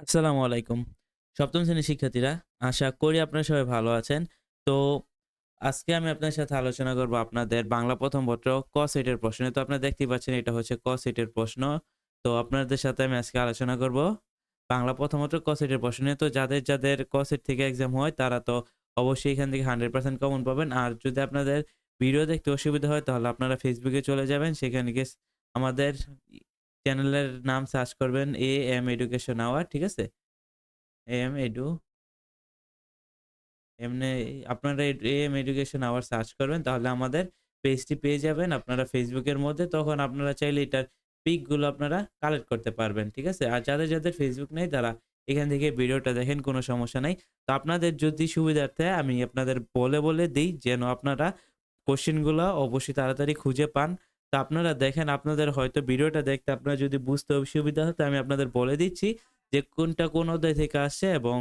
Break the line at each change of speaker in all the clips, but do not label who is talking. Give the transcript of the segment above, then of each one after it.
আসসালামু আলাইকুম। সপ্তম শ্রেণির শিক্ষার্থীরা, আশা করি আপনারা সবাই ভালো আছেন। তো আজকে আমি আপনাদের সাথে আলোচনা করব আপনাদের বাংলা প্রথম পত্র ক সেটের প্রশ্ন। তো আপনারা দেখতেই পাচ্ছেন এটা হচ্ছে ক সেটের প্রশ্ন। তো আপনাদের সাথে আমি আজকে আলোচনা করব বাংলা প্রথম পত্র ক সেটের প্রশ্ন তো যাদের, যাদের ক সেট থেকে এক্সাম হয় তারা তো অবশ্যই এখান থেকে 100% কমন পাবেন। আর যদি আপনাদের ভিডিও দেখতে অসুবিধা হয় তাহলে আপনারা ফেসবুকে চলে যাবেন। সেখানে গিয়ে আমাদের চ্যানেলের নাম সার্চ করবেন এ এম এডুকেশন আওয়ার, ঠিক আছে? এম এডু এমনি আপনারা A M education our search করবেন তাহলে আমাদের পেজটি পেয়ে যাবেন আপনারা ফেসবুকের মধ্যে। তখন আপনারা চাইলে এটার পিকগুলো আপনারা কালেক্ট করতে পারবেন, ঠিক আছে? আর যাদের, যাদের ফেসবুক নেই তারা এখান থেকে ভিডিওটা দেখেন কোনো সমস্যা নাই। তো আপনাদের যদি সুবিধার্থে আমি আপনাদের বলে, বলে দিই যেন আপনারা কোয়েশ্চেনগুলা অবশ্যই তাড়াতাড়ি খুঁজে পান। তো আপনারা দেখেন আপনাদের হয়তো ভিডিওটা দেখতে আপনার যদি বুঝতে সুবিধা হয় তো আমি আপনাদের বলে দিচ্ছি যে কোনটা কোন অধ্যায় থেকে আসছে এবং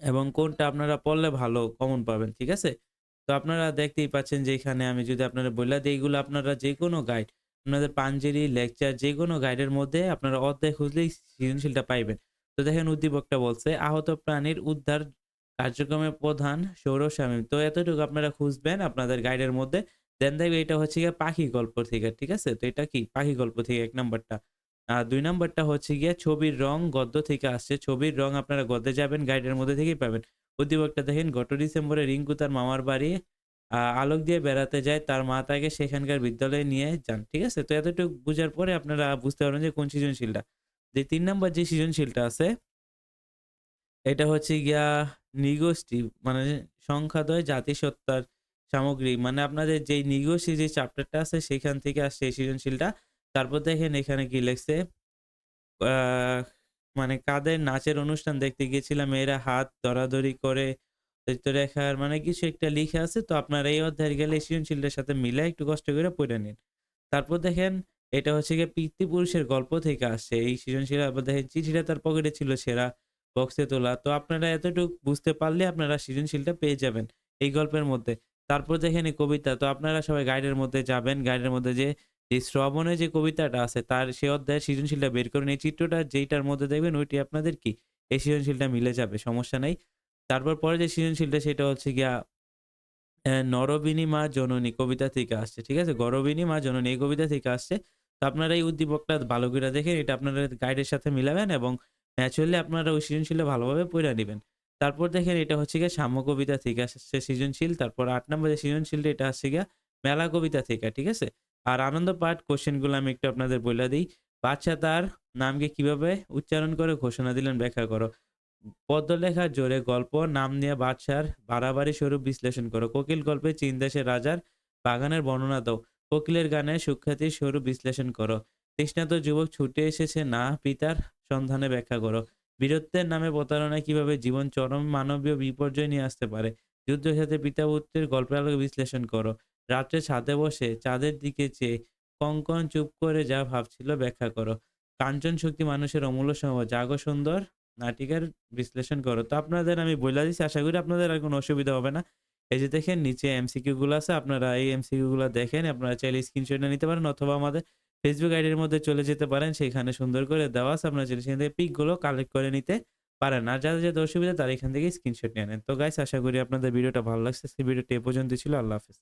এবং কোনটা আপনারা পড়লে ভালো কমন পাবেন, ঠিক আছে? তো আপনারা দেখতেই পাচ্ছেন যে এখানে আমি যদি আপনারা বইলা দেই এগুলো আপনারা যে কোনো গাইড আপনাদের পাঞ্জেরি, লেকচার যে কোনো গাইডের মধ্যে আপনারা অধ্যায় খুঁজলেই সৃজনশীলটা পাইবেন। তো দেখেন উদ্দীপকটা বলছে আহত প্রাণীর উদ্ধার কার্যক্রমের প্রধান সৌরশামীম। তো এতটুকু আপনারা খুঁজবেন আপনাদের গাইডের মধ্যে। দেন দেখবেন এটা হচ্ছে গিয়ে পাখি গল্প থেকে, ঠিক আছে? তো এটা কি? পাখি গল্প থেকে এক নাম্বারটা। আর দুই নাম্বারটা হচ্ছে গিয়ে ছবির রং গদ্য থেকে আসছে। ছবির রং আপনারা গদ্যে যাবেন গাইডের মধ্যে থেকেই পাবেন। উদ্দীপকটা দেখেন গত ডিসেম্বরে রিঙ্কু তার মামার বাড়ি আলোক দিয়ে বেড়াতে যায়। তার মা তাকে সেখানকার বিদ্যালয়ে নিয়ে যান, ঠিক আছে? তো এতটুকু বুঝার পরে আপনারা বুঝতে পারবেন যে কোন সৃজনশীলটা। যে তিন নাম্বার যে সৃজনশীলটা আছে এটা হচ্ছে গিয়া নিগোষ্ঠী মানে সংখ্যাদ্বয় জাতিসত্তার সামগ্রী। মানে আপনাদের যেই নৃগোষ্ঠী যে চ্যাপ্টারটা আছে সেখান থেকে আসছে সৃজনশীলটা। তারপর দেখেন এখানে কি লেখছে মানে কাদের নাচের অনুষ্ঠান দেখতে গিয়েছিলাম মেয়েরা হাত ধরাধরি করে চিত্ররেখার মানে কিছু একটা লিখে আছে। তো আপনারা এই অধ্যায়ে গেলে সৃজনশীলটার সাথে মিলায় একটু কষ্ট করে পড়ে নিন। তারপর দেখেন, এটা হচ্ছে গিয়ে পিতৃপুরুষের গল্প থেকে আসছে। এই সৃজনশীল আবার দেখেন চিঠিটা তার পকেটে ছিল সেরা বক্সে তোলা। তো আপনারা এতটুকু বুঝতে পারলে আপনারা সৃজনশীলটা পেয়ে যাবেন এই গল্পের মধ্যে। তারপর দেখেন এই কবিতা। তো আপনারা সবাই গাইডের মধ্যে যাবেন। গাইডের মধ্যে যে যে শ্রবণে যে কবিতাটা আছে তার সে অধ্যায়ের সৃজনশীলটা বের করুন। এই চিত্রটা যেইটার মধ্যে দেখবেন ওইটি আপনাদের কি? এই সৃজনশীলটা মিলে যাবে, সমস্যা নাই। তারপর পরে যে সৃজনশীলটা সেটা হচ্ছে গিয়া নরবিনী মা জননী কবিতা থেকে আসছে, ঠিক আছে? গরবিনী মা জননী এই কবিতা থেকে আসছে। তো আপনারা এই উদ্দীপকটা ভালো কইরা দেখেন এটা আপনারা গাইডের সাথে মিলাবেন এবং ন্যাচুরালি আপনারা ওই সৃজনশীলটা ভালোভাবে পইড়া নিবেন। তারপর দেখেন এটা হচ্ছে গিয়ে সাম্য কবিতা থেকে আসছে সৃজনশীল। তারপর ৮ নাম্বার যে সৃজনশীলটা এটা আসছে গিয়া মেলা কবিতা থেকে, ঠিক আছে? আর আনন্দ পাঠ কোয়েশ্চেনগুলো আমি একটু আপনাদের বলে দিই বাদশা তার নামকে কীভাবে উচ্চারণ করে ঘোষণা দিলেন ব্যাখ্যা করো। পদ্যলেখার জোরে গল্প নাম নিয়ে বাদশার বাড়াবাড়ি স্বরূপ বিশ্লেষণ করো। কোকিল গল্পে চীন দেশের রাজার বাগানের বর্ণনা দাও। কোকিলের গানে সুখ্যাতির স্বরূপ বিশ্লেষণ করো। তৃষ্ণাত যুবক ছুটে এসেছে না পিতার সন্ধানে ব্যাখ্যা করো। বীরত্বের নামে প্রতারণায় কীভাবে জীবন চরম মানবীয় বিপর্যয় নিয়ে আসতে পারে। যুদ্ধক্ষেত্রে পিতা-পুত্রের গল্পের আলোকে বিশ্লেষণ করো। রাত্রে ছাদে বসে চাঁদের দিকে চেয়ে কঙ্কন চুপ করে যা ভাবছিল ব্যাখ্যা করো। কাঞ্চন শক্তি মানুষের অমূল্য সম্পদ। জাগো সুন্দর নাটিকার বিশ্লেষণ করো। তো আপনাদের আমি বইলা দিছি আশা করি আপনাদের আর কোনো অসুবিধা হবে না। এই যে দেখেন, নিচে এমসিকিউ গুলো আছে আপনারা এই এমসিকিউ গুলা দেখেন। আপনারা চাইলে স্ক্রিনশট নিতে পারেন অথবা আমাদের ফেসবুক আইডির মধ্যে চলে যেতে পারেন। সেখানে সুন্দর করে দেওয়া আছে। আপনারা চাইলে সেখান থেকে পিকগুলো কালেক্ট করে নিতে পারেন। আর যাদের, যাদের অসুবিধা তারা এখান থেকে স্ক্রিনশট নিয়ে নেন। তো গাইস আশা করি আপনাদের ভিডিওটা ভালো লাগছে। সেই ভিডিওটি এ পর্যন্ত ছিল। আল্লাহ হাফেজ।